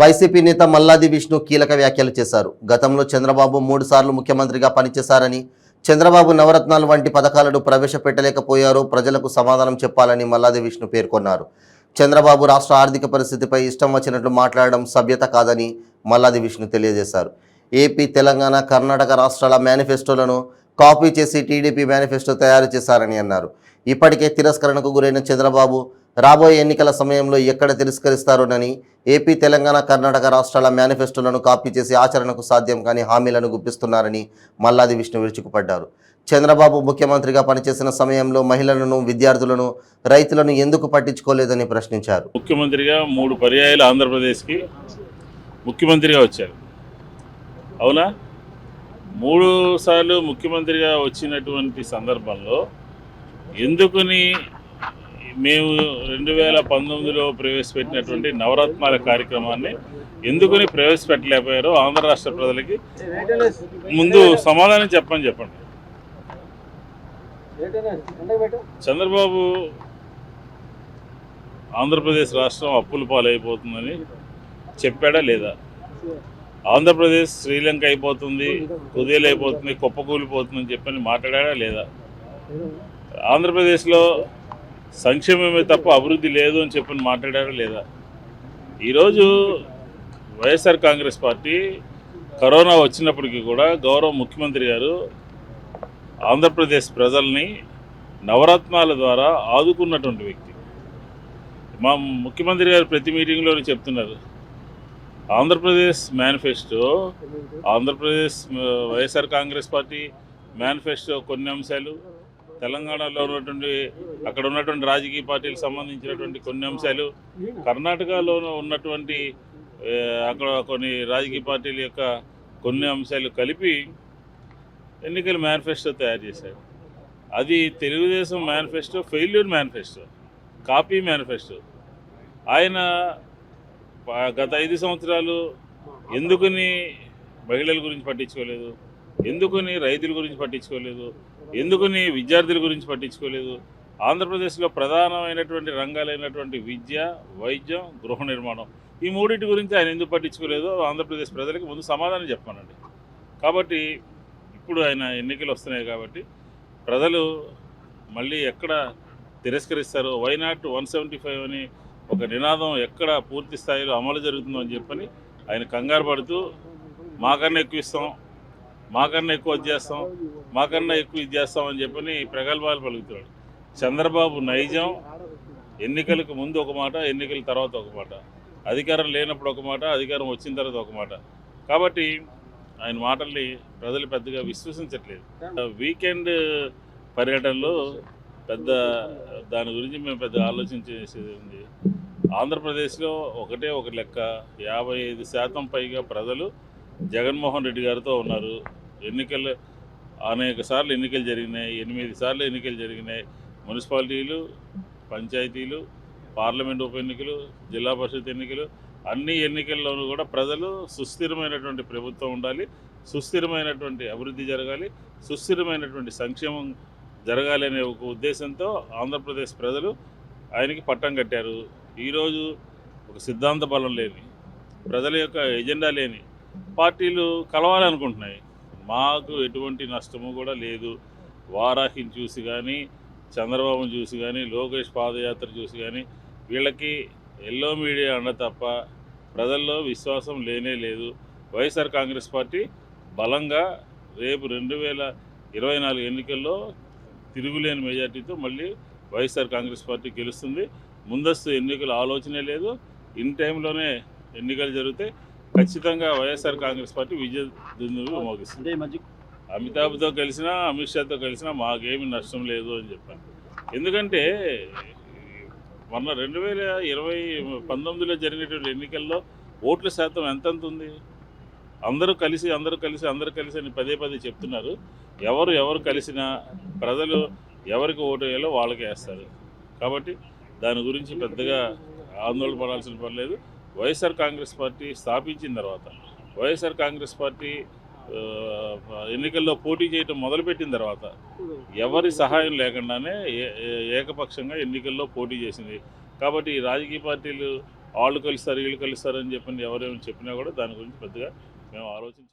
YCP నేత మల్లాది విష్ణు కీలక వ్యాఖ్యలు చేశారు. గతంలో చంద్రబాబు మూడు సార్లు ముఖ్యమంత్రిగా పనిచేశారని చంద్రబాబు నవరత్నాలు వంటి పథకాలను ప్రవేశపెట్టలేకపోయారో ప్రజలకు సమాధానం చెప్పాలని మల్లాది విష్ణు పేర్కొన్నారు. చంద్రబాబు రాష్ట్ర ఆర్థిక పరిస్థితిపై ఇష్టం వచ్చినట్లు మాట్లాడడం సభ్యత కాదని మల్లాది విష్ణు తెలియజేశారు. ఏపీ తెలంగాణ కర్ణాటక రాష్ట్రాల మేనిఫెస్టోలను కాపీ చేసి టీడీపీ మేనిఫెస్టో తయారు చేశారని అన్నారు. ఇప్పటికే తిరస్కరణకు గురైన చంద్రబాబు రాబోయే ఎన్నికల సమయంలో ఎక్కడ తిరస్కరిస్తారోనని ఏపీ తెలంగాణ కర్ణాటక రాష్ట్రాల మేనిఫెస్టోలను కాపీ చేసి ఆచరణకు సాధ్యం కాని హామీలను గుప్పిస్తున్నారని మల్లాది విష్ణు విరుచుకుపడ్డారు. చంద్రబాబు ముఖ్యమంత్రిగా పనిచేసిన సమయంలో మహిళలను విద్యార్థులను రైతులను ఎందుకు పట్టించుకోలేదని ప్రశ్నించారు. ముఖ్యమంత్రిగా మూడు పర్యాయాలు ఆంధ్రప్రదేశ్కి ముఖ్యమంత్రిగా వచ్చారు. అవునా? మూడు సార్లు ముఖ్యమంత్రిగా వచ్చినటువంటి సందర్భంలో ఎందుకుని మేము రెండు వేల పంతొమ్మిదిలో ప్రవేశపెట్టినటువంటి నవరత్నాల కార్యక్రమాన్ని ఎందుకుని ప్రవేశపెట్టలేకపోయారో ఆంధ్ర రాష్ట్ర ప్రజలకి ముందు సమాధానం చెప్పని చెప్పండి. చంద్రబాబు ఆంధ్రప్రదేశ్ రాష్ట్రం అప్పుల పాలైపోతుందని చెప్పాడా లేదా? ఆంధ్రప్రదేశ్ శ్రీలంక అయిపోతుంది కుదేలు అయిపోతుంది కుప్పకూలిపోతుందని చెప్పని మాట్లాడా లేదా? ఆంధ్రప్రదేశ్లో సంక్షేమమే తప్ప అభివృద్ధి లేదు అని చెప్పని మాట్లాడారా లేదా? ఈరోజు వైఎస్ఆర్ కాంగ్రెస్ పార్టీ కరోనా వచ్చినప్పటికీ కూడా గౌరవ ముఖ్యమంత్రి గారు ఆంధ్రప్రదేశ్ ప్రజల్ని నవరత్నాల ద్వారా ఆదుకున్నటువంటి వ్యక్తి. మా ముఖ్యమంత్రి గారు ప్రతి మీటింగ్లోనే చెప్తున్నారు Andhra Pradesh manifesto Andhra Pradesh YSR Congress party manifesto కొన్ని అంశాలు తెలంగాణలో ఉన్నటువంటి అక్కడ ఉన్నటువంటి రాజకీయ పార్టీలకు సంబంధించినటువంటి కొన్ని అంశాలు కర్ణాటకలో ఉన్నటువంటి అక్కడ కొన్ని రాజకీయ పార్టీల యొక్క కొన్ని అంశాలు కలిపి ఎన్నికల మేనిఫెస్టో తయారు చేశారు. అది Telugu Desam manifesto failure manifesto copy manifesto. ఆయన గత ఐదు సంవత్సరాలు ఎందుకుని మహిళల గురించి పట్టించుకోలేదు? ఎందుకుని రైతుల గురించి పట్టించుకోలేదు? ఎందుకని విద్యార్థుల గురించి పట్టించుకోలేదు? ఆంధ్రప్రదేశ్లో ప్రధానమైనటువంటి రంగాలైనటువంటి విద్య వైద్యం గృహ నిర్మాణం ఈ మూడింటి గురించి ఆయన ఎందుకు పట్టించుకోలేదో? ఆంధ్రప్రదేశ్ ప్రజలకు ముందు సమాధానం చెప్పానండి కాబట్టి ఇప్పుడు ఆయన ఎన్నికలు వస్తున్నాయి కాబట్టి ప్రజలు మళ్ళీ ఎక్కడ తిరస్కరిస్తారో why not one seventy five అని ఒక నినాదం ఎక్కడ పూర్తి స్థాయిలో అమలు జరుగుతుందో అని చెప్పని ఆయన కంగారు పడుతూ మాకన్నా ఎక్కువ ఇస్తాం మాకన్నా ఎక్కువ చేస్తాం మాకన్నా ఎక్కువ ఇది చేస్తామని చెప్పని ప్రగల్భాలు పలుకుతున్నాడు. చంద్రబాబు నైజం ఎన్నికలకు ముందు ఒక మాట ఎన్నికల తర్వాత ఒక మాట. అధికారం లేనప్పుడు ఒక మాట అధికారం వచ్చిన తర్వాత ఒక మాట. కాబట్టి ఆయన మాటల్ని ప్రజలు పెద్దగా విశ్వసించట్లేదు. వీకెండ్ పర్యటనలో పెద్ద దాని గురించి మేము పెద్ద ఆలోచించేసేది ఉంది. ఆంధ్రప్రదేశ్లో ఒకటే ఒక లెక్క యాభై ఐదు శాతం పైగా ప్రజలు జగన్మోహన్ రెడ్డి గారితో ఉన్నారు. ఎన్నికలు అనేక సార్లు ఎన్నికలు జరిగినాయి ఎనిమిది సార్లు ఎన్నికలు జరిగినాయి. మున్సిపాలిటీలు పంచాయతీలు పార్లమెంట్ ఉప ఎన్నికలు జిల్లా పరిషత్ ఎన్నికలు అన్ని ఎన్నికల్లోనూ కూడా ప్రజలు సుస్థిరమైనటువంటి ప్రభుత్వం ఉండాలి సుస్థిరమైనటువంటి అభివృద్ధి జరగాలి సుస్థిరమైనటువంటి సంక్షేమం జరగాలి అనే ఒక ఉద్దేశంతో ఆంధ్రప్రదేశ్ ప్రజలు ఆయనకి పట్టం కట్టారు. ఈరోజు ఒక సిద్ధాంత బలం లేని ప్రజల యొక్క ఎజెండా లేని పార్టీలు కలవాలనుకుంటున్నాయి. మాకు ఎటువంటి నష్టము కూడా లేదు. వారాహిని చూసి కానీ చంద్రబాబును చూసి కానీ లోకేష్ పాదయాత్ర చూసి కానీ వీళ్ళకి ఎల్లో మీడియా అండ తప్ప ప్రజల్లో విశ్వాసం లేనే లేదు. వైఎస్ఆర్ కాంగ్రెస్ పార్టీ బలంగా రేపు రెండు వేల ఇరవై నాలుగు ఎన్నికల్లో తిరుగులేని మెజార్టీతో మళ్ళీ వైఎస్ఆర్ కాంగ్రెస్ పార్టీ గెలుస్తుంది. ముందస్తు ఎన్నికల ఆలోచనే లేదు. ఇన్ టైంలోనే ఎన్నికలు జరిగితే ఖచ్చితంగా వైఎస్ఆర్ కాంగ్రెస్ పార్టీ విజయ దుందులు మోగిస్తుంది. అమితాబ్తో కలిసినా అమిత్ షాతో కలిసినా మాకేమి నష్టం లేదు అని చెప్పాను. ఎందుకంటే మొన్న రెండు వేల ఇరవై పంతొమ్మిదిలో జరిగినటువంటి ఎన్నికల్లో ఓట్ల శాతం ఎంతెంత ఉంది? అందరూ కలిసి అందరూ కలిసి అందరూ కలిసి అని పదే పదే చెప్తున్నారు. ఎవరు ఎవరు కలిసినా ప్రజలు ఎవరికి ఓటు వేయాలో వాళ్ళకే వేస్తారు. కాబట్టి దాని గురించి పెద్దగా ఆందోళన పడాల్సిన పని లేదు. వైఎస్ఆర్ కాంగ్రెస్ పార్టీ స్థాపించిన తర్వాత వైఎస్ఆర్ కాంగ్రెస్ పార్టీ ఎన్నికల్లో పోటీ చేయటం మొదలుపెట్టిన తర్వాత ఎవరి సహాయం లేకుండానే ఏ- ఏకపక్షంగా ఎన్నికల్లో పోటీ చేసింది. కాబట్టి రాజకీయ పార్టీలు వాళ్ళు కలుస్తారు వీళ్ళు కలుస్తారని అని చెప్పి ఎవరేమి చెప్పినా కూడా దాని గురించి పెద్దగా మేము ఆలోచన